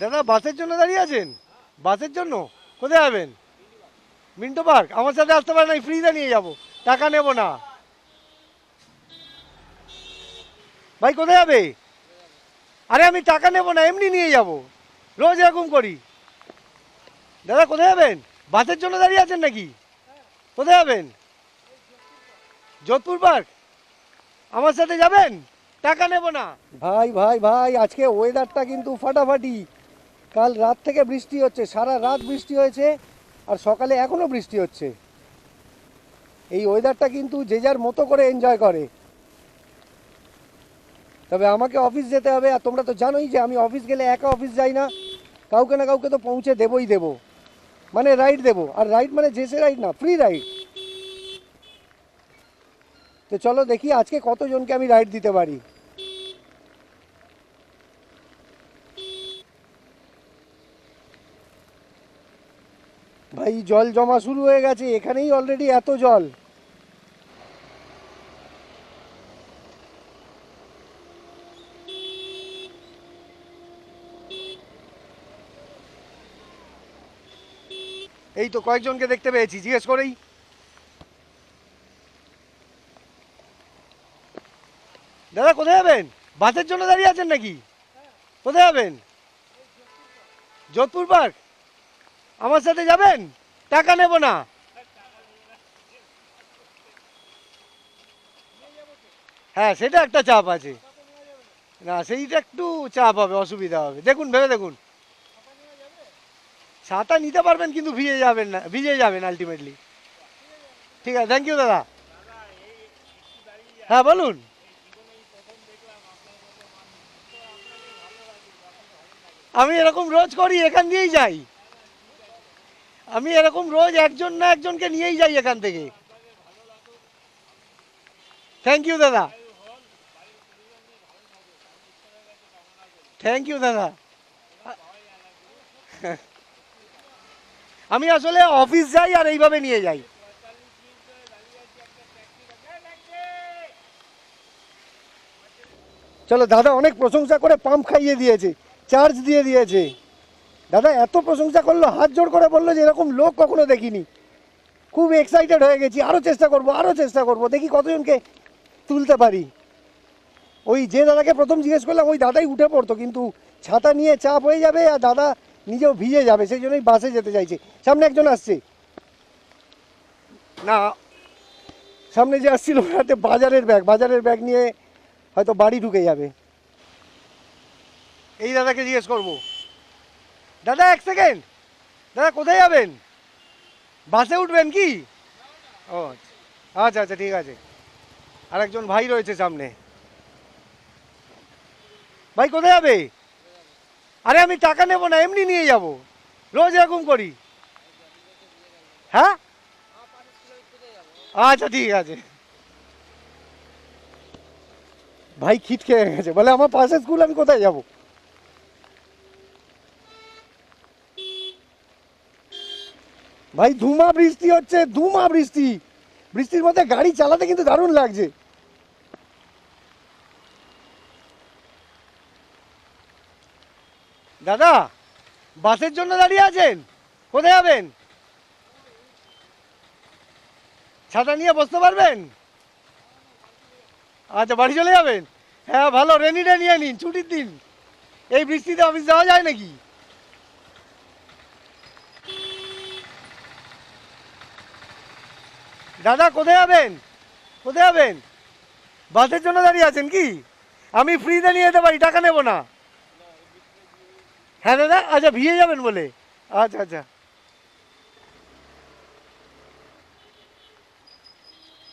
দাদা, বাসের জন্য দাঁড়িয়ে আছেন? বাসের জন্য? কোথায় যাবেন? Minto Park? আমার সাথে আসতে পারেন আমি ফ্রিতে নিয়ে যাব। টাকা নেব না। ভাই, কোথায় যাবে? আরে, আমি টাকা নেব না, এমনি নিয়ে যাব। রোজ এরকম করি। দাদা, কোথায় যাবেন? বাসের জন্য দাঁড়িয়ে আছেন নাকি? কোথায় যাবেন? যোধপুর পার্ক? আমার সাথে যাবেন? টাকা নেব না। ভাই ভাই ভাই, আজকে ওয়েদারটা কিন্তু ফাটাফাটি। কাল রাত থেকে বৃষ্টি হচ্ছে, সারা রাত বৃষ্টি হয়েছে আর সকালে এখনও বৃষ্টি হচ্ছে। এই ওয়েদারটা কিন্তু যে যার মতো করে এনজয় করে। তবে আমাকে অফিস যেতে হবে আর তোমরা তো জানোই যে আমি অফিস গেলে একা অফিস যাই না। কাউকে না কাউকে তো পৌঁছে দেবই দেবো। মানে রাইড দেবো। আর রাইড মানে যেসে রাইড না ফ্রি রাইড তো চলো দেখি আজকে কতজনকে আমি রাইড দিতে পারি। ভাই জল জমা শুরু হয়ে গেছে, এখানেই অলরেডি এত জল। এই তো কয়েকজনকে দেখতে পেয়েছি, জিজ্ঞেস করেই। দাদা, কোথায় যাবেন? বাসের জন্য দাঁড়িয়ে আছেন নাকি? কোথায় যাবেন? যোধপুর পার্ক? আমার সাথে যাবেন? টাকা নেব না। হ্যাঁ সেটা একটা চাপ আছে। না, সেইটা একটু চাপ হবে, অসুবিধা হবে। দেখুন, ভেবে দেখুন। ছাতা নিতে পারবেন, কিন্তু ভিজে যাবেন না, ভিজে যাবেন আলটিমেটলি ঠিক আছে থ্যাংক ইউ দাদা। হ্যাঁ বলুন। আমি এরকম রোজ করি, এখান দিয়েই যাই। আমি এরকম রোজ একজন না একজনকে নিয়েই যাই এখান থেকে। থ্যাংক ইউ দাদা। থ্যাংক ইউ দাদা। আমি আসলে অফিস যাই আর এইভাবে নিয়ে যাই। চলো, দাদা অনেক প্রশংসা করে পাম্প খাইয়ে দিয়েছে, চার্জ দিয়ে দিয়েছে। দাদা, এত প্রশংসা করল, হাত জোড় করে বলল যে এরকম লোক কখনো দেখিনি। খুব এক্সাইটেড হয়ে গেছি আরও চেষ্টা করব আরও চেষ্টা করব, দেখি কতজনকে তুলতে পারি। ওই যে দাদাকে প্রথম জিজ্ঞেস করলাম, ওই দাদাই উঠে পড়তো, কিন্তু ছাতা নিয়ে চাপ হয়ে যাবে আর দাদা নিজেও ভিজে যাবে, সেই জন্যই বাসে যেতে চাইছে। সামনে একজন আসছে। না, সামনে যে আসছিল হাতে বাজারের ব্যাগ বাজারের ব্যাগ নিয়ে হয়তো বাড়ি ঢুকে যাবে। এই দাদাকে জিজ্ঞেস করব। দাদা, এক সেকেন্ড দাদা, কোথায় যাবেন? বাসে উঠবেন কি? ও আচ্ছা আচ্ছা ঠিক আছে। আর একজন ভাই রয়েছে সামনে। ভাই, কোথায় যাবে? আরে, আমি টাকা নেব না, এমনি নিয়ে যাব। রোজ এরকম করি। হ্যাঁ? আচ্ছা ঠিক আছে। ভাই খিট খেয়ে গেছে। বলে, আমার পাশে স্কুল, আমি কোথায় যাব? ভাই, ধুমা বৃষ্টি হচ্ছে, ধুমা বৃষ্টি। বৃষ্টির মধ্যে গাড়ি চালাতে কিন্তু দারুণ লাগছে। দাদা, বাসের জন্য দাঁড়িয়ে আছেন? কোথায় যাবেন? ছাতা নিয়ে বসতে পারবেন? আচ্ছা বাড়ি চলে যাবেন? হ্যাঁ ভালো রেনি ডে নিয়ে নিন, ছুটির দিন। এই বৃষ্টিতে অফিস যাওয়া যায় নাকি? দাদা, কোথায় যাবেন কোথায় যাবেন বাসের জন্য দাঁড়িয়ে আছেন কি? আমি ফ্রিতে নিয়ে যেতে পারি, টাকা নেব না। হ্যাঁ দাদা আচ্ছা ভিজে যাবেন বলে। আচ্ছা আচ্ছা।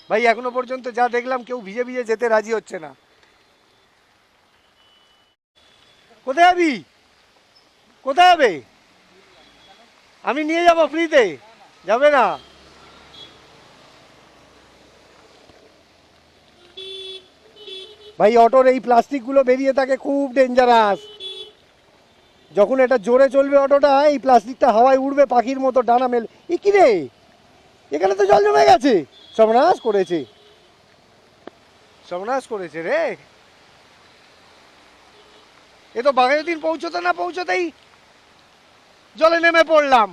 ভাই, এখনও পর্যন্ত যা দেখলাম, কেউ ভিজে ভিজে যেতে রাজি হচ্ছে না। কোথায় যাবি কোথায় যাবে আমি নিয়ে যাব ফ্রিতে। যাবে না। ভাই, অটোর এই প্লাস্টিকগুলো বেরিয়ে থাকে খুব ডেঞ্জারাস যখন এটা জোরে চলবে অটোটা, এই প্লাস্টিকটা হাওয়ায় উড়বে পাখির মতো ডানা মেল। এ কি রে? এখানে তো জল জমে গেছে। সর্বনাশ করেছে। সর্বনাশ করেছে রে। এ তো বাঘের দিন পৌঁছতে না পৌঁছতেই জলে নেমে পড়লাম।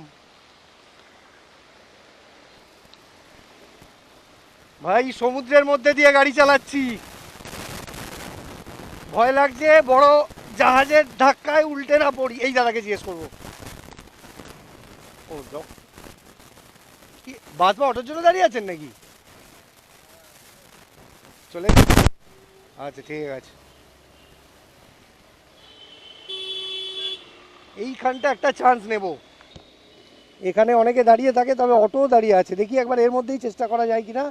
ভাই, সমুদ্রের মধ্যে দিয়ে গাড়ি চালাচ্ছি। ভয় লাগছে, বড় জাহাজের ধাক্কায় উল্টে না পড়ি। এই দাদাকে জিজ্ঞেস করব। ও বাস বা অটোর জন্য দাঁড়িয়ে আছেন নাকি? চলে আচ্ছা ঠিক আছে। এইখানটা একটা চান্স নেব। এখানে অনেকে দাঁড়িয়ে থাকে, তবে অটোও দাঁড়িয়ে আছে। দেখি একবার এর মধ্যেই চেষ্টা করা যায় কিনা।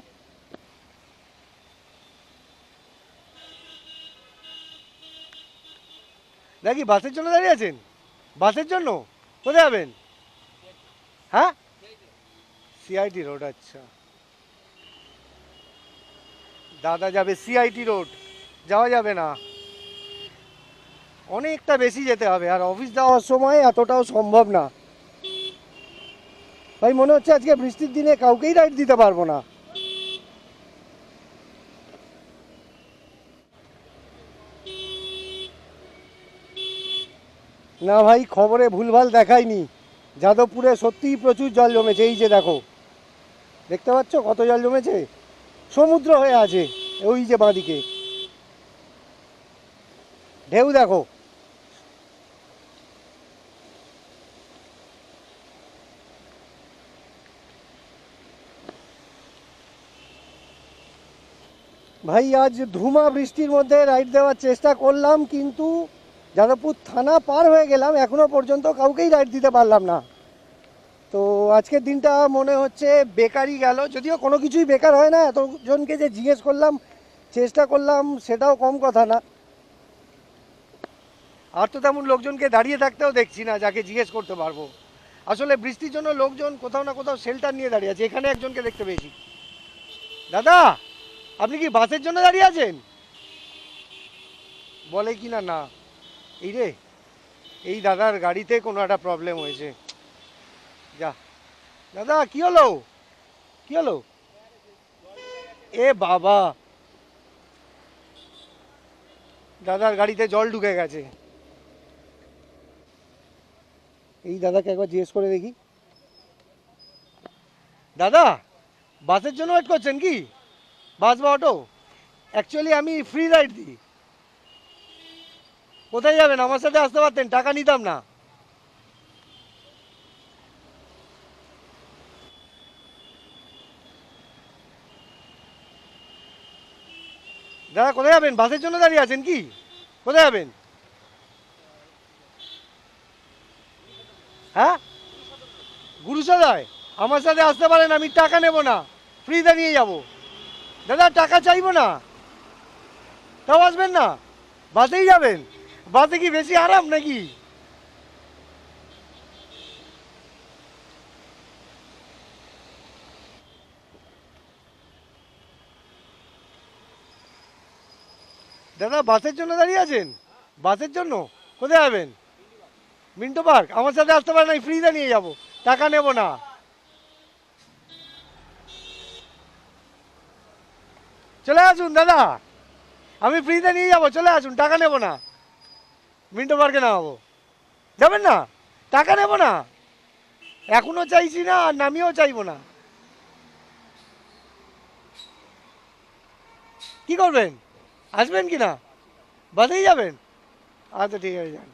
নাকি বাসের জন্য দাঁড়িয়ে আছেন? বাসের জন্য? কোথায় যাবেন? হ্যাঁ? সিআইটি রোড আচ্ছা। দাদা যাবে সিআইটি রোড যাওয়া যাবে না। অনেকটা বেশি যেতে হবে, আর অফিস যাওয়ার সময় এতটাও সম্ভব না। ভাই, মনে হচ্ছে আজকে বৃষ্টির দিনে কাউকেই রাইড দিতে পারব না। না ভাই, খবরে ভুলভাল দেখায়নি যাদবপুরে সত্যিই প্রচুর জল জমেছে, এই যে দেখো। দেখতে পাচ্ছ কত জল জমেছে? সমুদ্র হয়ে আছে, ওই যে বাঁদিকে। ঢেউ দেখো। ভাই, আজ ধুমা বৃষ্টির মধ্যে রাইড দেওয়ার চেষ্টা করলাম, কিন্তু যাদবপুর থানা পার হয়ে গেলাম, এখনও পর্যন্ত কাউকেই রাইড দিতে পারলাম না। তো আজকের দিনটা মনে হচ্ছে বেকারই গেল, যদিও কোনো কিছুই বেকার হয় না, এতজনকে যে জিজ্ঞেস করলাম, চেষ্টা করলাম, সেটাও কম কথা না। আর তো তেমন লোকজনকে দাঁড়িয়ে থাকতেও দেখছি না, যাকে জিজ্ঞেস করতে পারব। আসলে বৃষ্টির জন্য লোকজন কোথাও না কোথাও শেল্টার নিয়ে দাঁড়িয়ে আছে, এখানে একজনকে দেখতে পেয়েছি। দাদা, আপনি কি বাসের জন্য দাঁড়িয়ে আছেন? বলে কি না না। এই রে এই দাদার গাড়িতে কোনো একটা প্রবলেম হয়েছে। যা। দাদা, কি হলো? কি হলো? এ বাবা। দাদার গাড়িতে জল ঢুকে গেছে। এই দাদাকে একবার জিজ্ঞেস করে দেখি। দাদা, বাসের জন্য ওয়েট করছেন কি? বাস বা অটো অ্যাকচুয়ালি আমি ফ্রি রাইড দিই। কোথায় যাবেন? আমার সাথে আসতে পারতেন, টাকা নিতাম না। দাদা, কোথায় যাবেন? বাসের জন্য দাঁড়িয়ে আছেন কি? কোথায় যাবেন? হ্যাঁ? গুরুসদায়, আমার সাথে আসতে পারেন, আমি টাকা নেব না। ফ্রিতে নিয়ে যাব। দাদা, টাকা চাইব না। তাও আসবেন না? বাসেই যাবেন? বাসে কি বেশি আরাম নাকি? দাদা, বাসের জন্য দাঁড়িয়ে আছেন? বাসের জন্য? কোথায় যাবেন? Minto park? আমার সাথে আসতে পারেন আমি ফ্রিতে নিয়ে যাব। টাকা নেব না। চলে আসুন, দাদা। আমি ফ্রিতে নিয়ে যাব, চলে আসুন, টাকা নেব না। মিন্টো পার্কে নামাবো। যাবেন না? টাকা নেব না? এখনও চাইছি না, আর নামিয়েও চাইব না। কি করবেন? আসবেন কি না? বাসেই যাবেন? আচ্ছা ঠিক আছে, যান।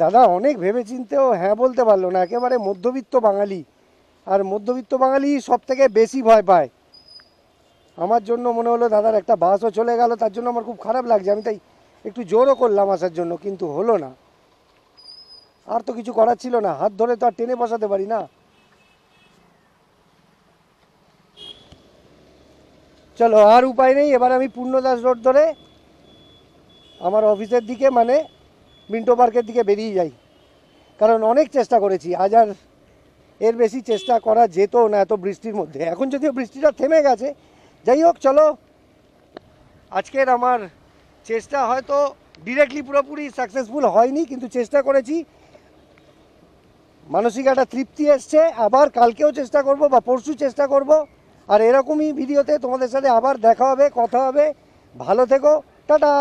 দাদা, অনেক ভেবে চিন্তেও হ্যাঁ বলতে পারল না। একেবারে মধ্যবিত্ত বাঙালি। আর মধ্যবিত্ত বাঙালি সব থেকে বেশি ভয় পায়। আমার জন্য মনে হলো দাদার একটা বাসও চলে গেল, তার জন্য আমার খুব খারাপ লাগছে। আমি তাই একটু জোরও করলাম আসার জন্য, কিন্তু হলো না। আর তো কিছু করার ছিল না, হাত ধরে তো আর টেনে বসাতে পারি না। চলো, আর উপায় নেই, এবার আমি পূর্ণদাস রোড ধরে আমার অফিসের দিকে মানে মিন্টো পার্কের দিকে বেরিয়ে যাই। কারণ অনেক চেষ্টা করেছি, আজ আর এর বেশি চেষ্টা করা যেত না এত বৃষ্টির মধ্যে। এখন যদিও বৃষ্টিটা থেমে গেছে যাই হোক, চলো। আজকের আমার চেষ্টা হয়তো ডিরেক্টলি পুরোপুরি সাকসেসফুল হয়নি, কিন্তু চেষ্টা করেছি। মানসিক একটা তৃপ্তি এসছে, আবার কালকেও চেষ্টা করব বা পরশু চেষ্টা করব। আর এরকমই ভিডিওতে তোমাদের সাথে আবার দেখা হবে, কথা হবে। ভালো থেকো, টাটা!